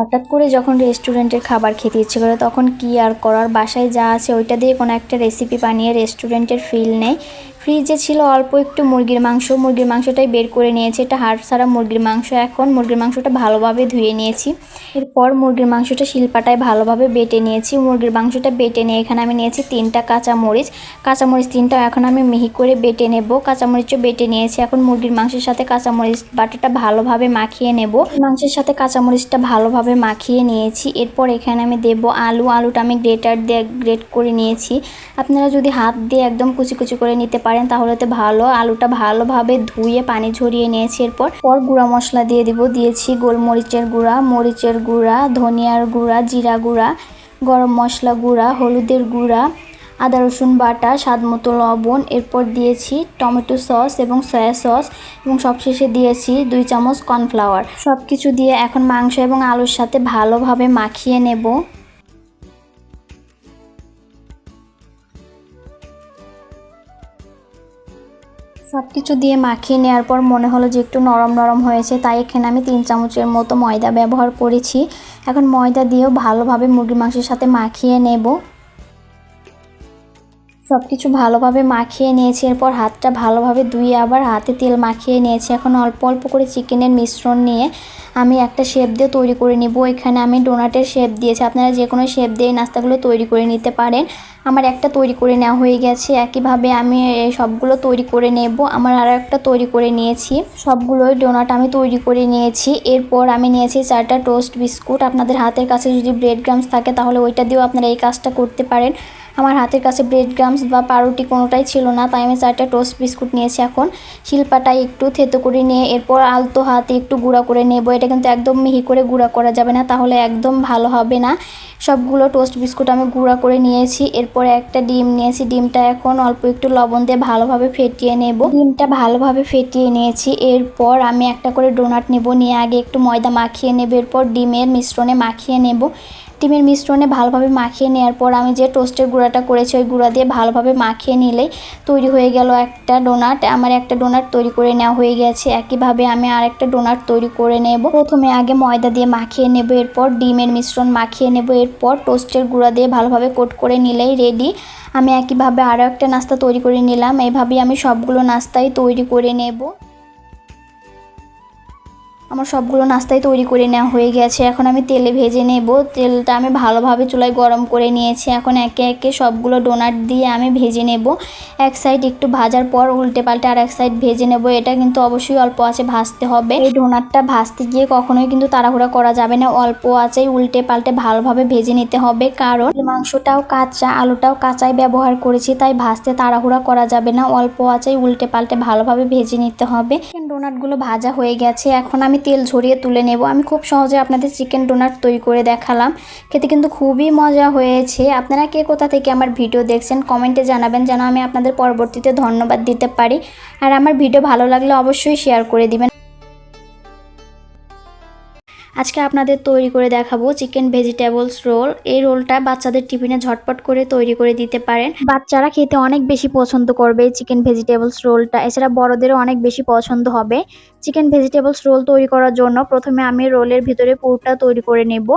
হঠাৎ করে যখন রেস্টুরেন্টের খাবার খেতে ইচ্ছে করে, তখন কি আর করার? বাসায় যা আছে, ওইটা দিয়ে কোনো একটা রেসিপি বানিয়ে রেস্টুরেন্টের ফিল নেই। ফ্রিজে ছিল অল্প একটু মুরগির মাংস। মুরগির মাংসটাই বের করে নিয়েছি। এটা হাড় ছাড়া মুরগির মাংস এখন। মুরগির মাংসটা ভালোভাবে ধুয়ে নিয়েছি। এরপর মুরগির মাংসটা শিলপাটায় ভালোভাবে বেটে নিয়েছি। মুরগির মাংসটা বেটে নিয়ে এখানে আমি নিয়েছি তিনটা কাঁচামরিচ। কাঁচামরিচ তিনটা এখন আমি মিহি করে বেটে নেব। কাঁচামরিচও বেটে নিয়েছি। এখন মুরগির মাংসের সাথে কাঁচামরিচ বাটাটা ভালোভাবে মাখিয়ে নেব। মাংসের সাথে কাঁচামরিচটা ভালোভাবে মাখিয়ে নিয়েছি। এরপর এখানে আমি দেব আলু। আলুটা আমি গ্রেটার দিয়ে গ্রেট করে নিয়েছি। আপনারা যদি হাত দিয়ে একদম কুচি কুচি করে নিতে পারেন তাহলে তো ভালো। আলুটা ভালোভাবে ধুয়ে পানি ঝরিয়ে নিয়েছি এরপর। পর গুঁড়া মশলা দিয়ে দিব। দিয়েছি গোলমরিচের গুঁড়া, মরিচের গুঁড়া, ধনিয়ার গুঁড়া, জিরা গুঁড়া, গরম মশলা গুঁড়া, হলুদের গুঁড়া, আদা রসুন বাটা স্বাদ মতো লবণ। এরপর দিয়েছি টমেটো সস এবং সয়া সস এবং সবশেষে দিয়েছি দুই চামচ কর্নফ্লাওয়ার। সব কিছু দিয়ে এখন মাংস এবং আলুর সাথে ভালোভাবে মাখিয়ে নেব। সব কিছু দিয়ে মাখিয়ে নেওয়ার পর মনে হলো যে একটু নরম নরম হয়েছে, তাই এখানে আমি তিন চামচের মতো ময়দা ব্যবহার করেছি। এখন ময়দা দিয়েও ভালোভাবে মুরগির মাংসের সাথে মাখিয়ে নেব। সব কিছু ভালোভাবে মাখিয়ে নিয়েছি। এরপর হাতটা ভালোভাবে ধুয়ে আবার হাতে তেল মাখিয়ে নিয়েছি। এখন অল্প অল্প করে চিকেনের মিশ্রণ নিয়ে আমি একটা শেপ দিয়ে তৈরি করে নিব। এখানে আমি ডোনাটের শেপ দিয়েছি। আপনারা যে কোনো শেপ দিয়ে নাস্তাগুলো তৈরি করে নিতে পারেন। আমার একটা তৈরি করে নেওয়া হয়ে গেছে। একইভাবে আমি সবগুলো তৈরি করে নেব। আমার আরও একটা তৈরি করে নিয়েছি। সবগুলোই ডোনাট আমি তৈরি করে নিয়েছি। এরপর আমি নিয়েছি চারটা টোস্ট বিস্কুট। আপনাদের হাতের কাছে যদি ব্রেড গ্রামস থাকে তাহলে ওইটা দিয়েও আপনারা এই কাজটা করতে পারেন। আমার হাতের কাছে ব্রেড গ্রামস বা পাউরুটি কোনোটাই ছিল না, তাই আমি চারটা টোস্ট বিস্কুট নিয়েছি এখন। শিল্পাটায় একটু থেতো করে নিয়ে, এরপর আলতো হাতে একটু গুঁড়া করে নেব। এটা কিন্তু একদম মিহি করে গুঁড়া করা যাবে না, তাহলে একদম ভালো হবে না। সবগুলো টোস্ট বিস্কুট আমি গুঁড়া করে নিয়েছি। এরপর একটা ডিম নিয়েছি। ডিমটা এখন অল্প একটু লবণ দিয়ে ভালোভাবে ফেটিয়ে নেব। ডিমটা ভালোভাবে ফেটিয়ে নিয়েছি। এরপর আমি একটা করে ডোনাট নেব। নিয়ে আগে একটু ময়দা মাখিয়ে নেব। এরপর ডিমের মিশ্রণে মাখিয়ে নেব। ডিমের মিশ্রণে ভালোভাবে মাখিয়ে নেওয়ার পর আমি যে টোস্টের গুঁড়াটা করেছি, ওই গুঁড়া দিয়ে ভালোভাবে মাখিয়ে নিলেই তৈরি হয়ে গেল একটা ডোনাট। আমার একটা ডোনাট তৈরি করে নেওয়া হয়ে গেছে। একইভাবে আমি আর একটা ডোনাট তৈরি করে নেব। প্রথমে আগে ময়দা দিয়ে মাখিয়ে নেব, এরপর ডিমের মিশ্রণ মাখিয়ে নেব, এরপর টোস্টের গুঁড়া দিয়ে ভালোভাবে কোট করে নিলেই রেডি। আমি একইভাবে আরও একটা নাস্তা তৈরি করে নিলাম। এইভাবেই আমি সবগুলো নাস্তাই তৈরি করে নেব। আমার সবগুলো নাস্তাই তৈরি করে নেওয়া হয়ে গেছে। এখন আমি তেলে ভেজে নেব। তেলটা আমি ভালোভাবে চুলায় গরম করে নিয়েছি। এখন একে একে সবগুলো ডোনাট দিয়ে আমি ভেজে নেব। এক সাইড একটু ভাজার পর উল্টে পাল্টে আর এক সাইড ভেজে নেব। এটা কিন্তু অবশ্যই অল্প আছে ভাজতে হবে। এই ডোনাটটা ভাজতে গিয়ে কখনোই কিন্তু তাড়াহুড়া করা যাবে না। অল্প আছেই উল্টে পাল্টে ভালোভাবে ভেজে নিতে হবে। কারণ মাংসটাও কাঁচা, আলুটাও কাঁচাই ব্যবহার করেছি, তাই ভাজতে তাড়াহুড়া করা যাবে না। অল্প আছেই উল্টে পাল্টে ভালোভাবে ভেজে নিতে হবে। ডোনাটগুলো ভাজা হয়ে গেছে, এখন আমি তেল ঝরিয়ে তুলে নেব। আমি খুব সহজে আপনাদের চিকেন ডোনাট তৈরি করে দেখালাম। খেতে কিন্তু খুবই মজা হয়েছে। আপনারা কে কোথা থেকে আমার ভিডিও দেখছেন কমেন্টে জানাবেন যেন আমি আপনাদের পরবর্তীতে ধন্যবাদ দিতে পারি। আর আমার ভিডিও ভালো লাগলে অবশ্যই শেয়ার করে দিবেন। আজকে আপনাদের তৈরি করে দেখাবো চিকেন ভেজিটেবলস রোল। এই রোলটা বাচ্চাদের টিফিনে ঝটপট করে তৈরি করে দিতে পারেন। বাচ্চারা খেতে অনেক বেশি পছন্দ করবে চিকেন ভেজিটেবলস রোলটা। এছাড়া বড়দেরও অনেক বেশি পছন্দ হবে। চিকেন ভেজিটেবলস রোল তৈরি করার জন্য প্রথমে আমি রোলের ভিতরে পুরটা তৈরি করে নেব।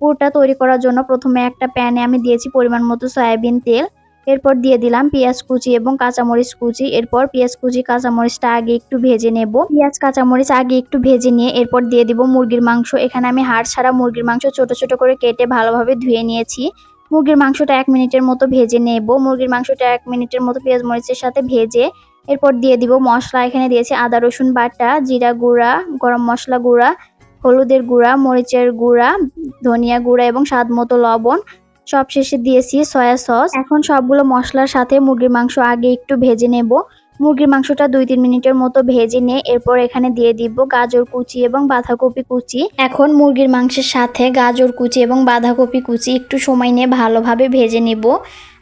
পুরটা তৈরি করার জন্য প্রথমে একটা প্যানে আমি দিয়েছি পরিমাণ মতো সয়াবিন তেল। এরপর দিয়ে দিলাম পেঁয়াজ কুচি এবং কাঁচামরিচ কুচি। এরপর পেঁয়াজ কুচি, কাঁচামরিচটা আগে একটু ভেজে নেব। পেঁয়াজ, কাঁচামরিচ আগে একটু ভেজে নিয়ে এরপর দিয়ে দিব মুরগির মাংস। এখানে আমি হাড় ছাড়া মুরগির মাংস ছোট ছোট করে কেটে ভালোভাবে ধুয়ে নিয়েছি। মুরগির মাংসটা এক মিনিটের মতো ভেজে নেব। মুরগির মাংসটা এক মিনিটের মতো পেঁয়াজ, মরিচের সাথে ভেজে এরপর দিয়ে দিব মশলা। এখানে দিয়েছি আদা, রসুন বাটা, জিরা গুঁড়া, গরম মশলা গুঁড়া, হলুদের গুঁড়া, মরিচের গুঁড়া, ধনিয়া গুঁড়া এবং স্বাদ মতো লবণ। সব শেষে দিয়েছি সয়া সস। এখন সবগুলো মশলার সাথে মুরগির মাংস আগে একটু ভেজে নেব। মুরগির মাংসটা দুই তিন মিনিটের মতো ভেজে নিয়ে এরপর এখানে দিয়ে দিব গাজর কুচি এবং বাঁধাকপি কুচি। এখন মুরগির মাংসের সাথে গাজর কুচি এবং বাঁধাকপি কুচি একটু সময় নিয়ে ভালোভাবে ভেজে নেব।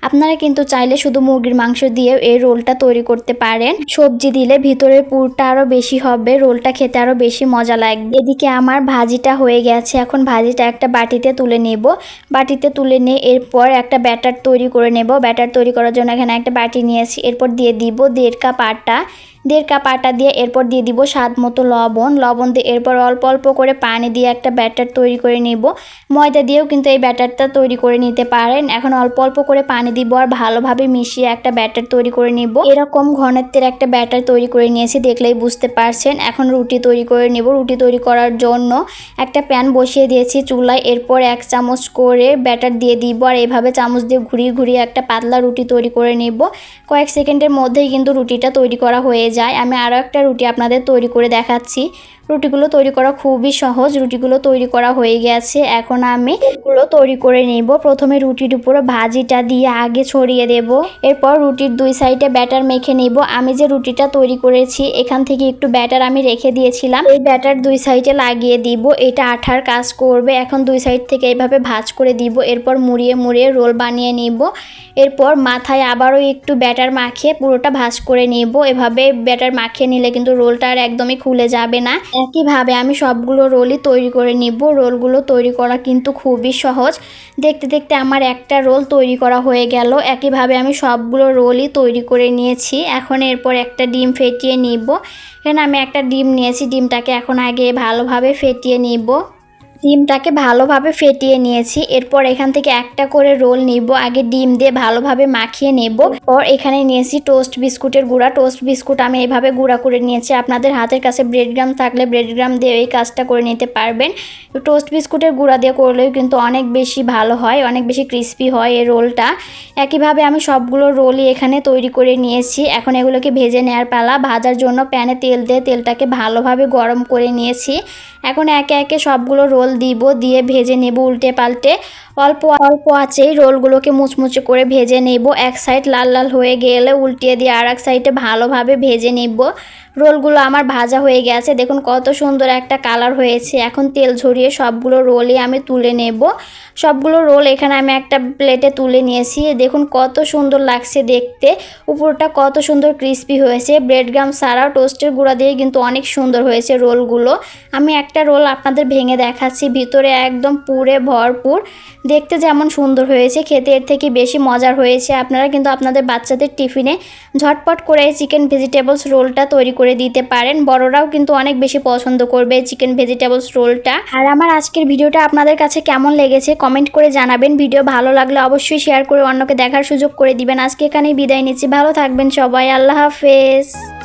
আপনারা কিন্তু চাইলে শুধু মুরগির মাংস দিয়ে এই রোলটা তৈরি করতে পারেন। সবজি দিলে ভিতরের পুরটা আরও বেশি হবে, রোলটা খেতে আরও বেশি মজা লাগবে। এদিকে আমার ভাজিটা হয়ে গেছে, এখন ভাজিটা একটা বাটিতে তুলে নেব। বাটিতে তুলে নিয়ে এরপর একটা ব্যাটার তৈরি করে নেব। ব্যাটার তৈরি করার জন্য এখানে একটা বাটি নিয়েছি, এরপর দিয়ে দিব দেড় কাপ আটা। দেড় কাপ আটা দিয়ে এরপর দিয়ে দিব স্বাদ মতো লবণ। লবণ দিয়ে এরপর অল্প অল্প করে পানি দিয়ে একটা ব্যাটার তৈরি করে নেব। ময়দা দিয়েও কিন্তু এই ব্যাটারটা তৈরি করে নিতে পারেন। এখন অল্প অল্প করে পানি দিব আর ভালোভাবে মিশিয়ে একটা ব্যাটার তৈরি করে নিব। এরকম ঘনত্বের একটা ব্যাটার তৈরি করে নিয়েছি, দেখলেই বুঝতে পারছেন। এখন রুটি তৈরি করে নেব। রুটি তৈরি করার জন্য একটা প্যান বসিয়ে দিয়েছি চুলায়। এরপর এক চামচ করে ব্যাটার দিয়ে দিব আর এভাবে চামচ দিয়ে ঘুরিয়ে ঘুরিয়ে একটা পাতলা রুটি তৈরি করে নেব। কয়েক সেকেন্ডের মধ্যেই কিন্তু রুটিটা তৈরি করা হয়ে যায়। আমি আরও একটা রুটি আপনাদের তৈরি করে দেখাচ্ছি। রুটিগুলো তৈরি করা খুবই সহজ। রুটিগুলো তৈরি করা হয়ে গেছে। এখন আমি এগুলো তৈরি করে নেব। প্রথমে রুটির উপরে ভাজিটা দিয়ে আগে ছড়িয়ে দেব। এরপর রুটির দুই সাইডে ব্যাটার মেখে নেব। আমি যে রুটিটা তৈরি করেছি, এখান থেকে একটু ব্যাটার আমি রেখে দিয়েছিলাম। এই ব্যাটার দুই সাইডে লাগিয়ে দিব। এটা আঠার কাজ করবে। এখন দুই সাইড থেকে এইভাবে ভাজ করে দিব। এরপর মুড়িয়ে মুড়িয়ে রোল বানিয়ে নিব। এরপর মাথায় আবারও একটু ব্যাটার মাখিয়ে পুরোটা ভাজ করে নেব। এভাবে ব্যাটার মাখিয়ে নিলে কিন্তু রোলটা আর একদমই খুলে যাবে না। একইভাবে আমি সবগুলো রোলই তৈরি করে নিব। রোলগুলো তৈরি করা কিন্তু খুবই সহজ। দেখতে দেখতে আমার একটা রোল তৈরি করা হয়ে গেল। একইভাবে আমি সবগুলো রোলই তৈরি করে নিয়েছি। এখন এরপর একটা ডিম ফেটিয়ে নিব। এখানে আমি একটা ডিম নিয়েছি। ডিমটাকে এখন আগে ভালোভাবে ফেটিয়ে নিব। ডিমটাকে ভালোভাবে ফেটিয়ে নিয়েছি। এরপর এখান থেকে একটা করে রোল নিব। আগে ডিম দিয়ে ভালোভাবে মাখিয়ে নেব। পর এখানে নিয়েছি টোস্ট বিস্কুটের গুঁড়া। টোস্ট বিস্কুট আমি এইভাবে গুঁড়া করে নিয়েছি। আপনাদের হাতের কাছে ব্রেড গ্রাম থাকলে ব্রেড গ্রাম দিয়ে এই কাজটা করে নিতে পারবেন। টোস্ট বিস্কুটের গুঁড়া দিয়ে করলেও কিন্তু অনেক বেশি ভালো হয়, অনেক বেশি ক্রিস্পি হয় এই রোলটা। একইভাবে আমি সবগুলো রোলই এখানে তৈরি করে নিয়েছি। এখন এগুলোকে ভেজে নেওয়ার পালা। ভাজার জন্য প্যানে তেল দিয়ে তেলটাকে ভালোভাবে গরম করে নিয়েছি। এখন একে একে সবগুলো রোল দিব, দিয়ে ভেজে নেব উল্টে পাল্টে। অল্প অল্প আছেই রোলগুলোকে মুচমুচে করে ভেজে নেব। এক সাইড লাল লাল হয়ে গেলে উল্টিয়ে দিয়ে আর এক সাইডে ভালোভাবে ভেজে নেব। রোলগুলো আমার ভাজা হয়ে গেছে। দেখুন কত সুন্দর একটা কালার হয়েছে। এখন তেল ঝরিয়ে সবগুলো রোলই আমি তুলে নেব। সবগুলো রোল এখানে আমি একটা প্লেটে তুলে নিয়েছি। দেখুন কত সুন্দর লাগছে দেখতে। উপরটা কত সুন্দর ক্রিস্পি হয়েছে। ব্রেড গ্রাম ছাড়াও টোস্টের গুঁড়া দিয়ে কিন্তু অনেক সুন্দর হয়েছে রোলগুলো। আমি একটা রোল আপনাদের ভেঙে দেখাচ্ছি। ভিতরে একদম পুরে ভরপুর। দেখতে যেমন সুন্দর হয়েছে। খেতে এর থেকে বেশি মজার হয়েছে। আপনারা কিন্তু আপনাদের বাচ্চাদের টিফিনে ঝটপট করে চিকেন ভেজিটেবলস রোলটা তৈরি করে দিতে পারেন। বড়রাও কিন্তু অনেক বেশি পছন্দ করবে চিকেন ভেজিটেবলস রোলটা। আর আমার আজকের ভিডিওটা আপনাদের কাছে কেমন লেগেছে কমেন্ট করে জানাবেন। ভিডিও ভালো লাগলে অবশ্যই শেয়ার করে অন্যকে দেখার সুযোগ করে দিবেন। আজকে এখানেই বিদায় নিচ্ছি। ভালো থাকবেন সবাই। আল্লাহ হাফেজ।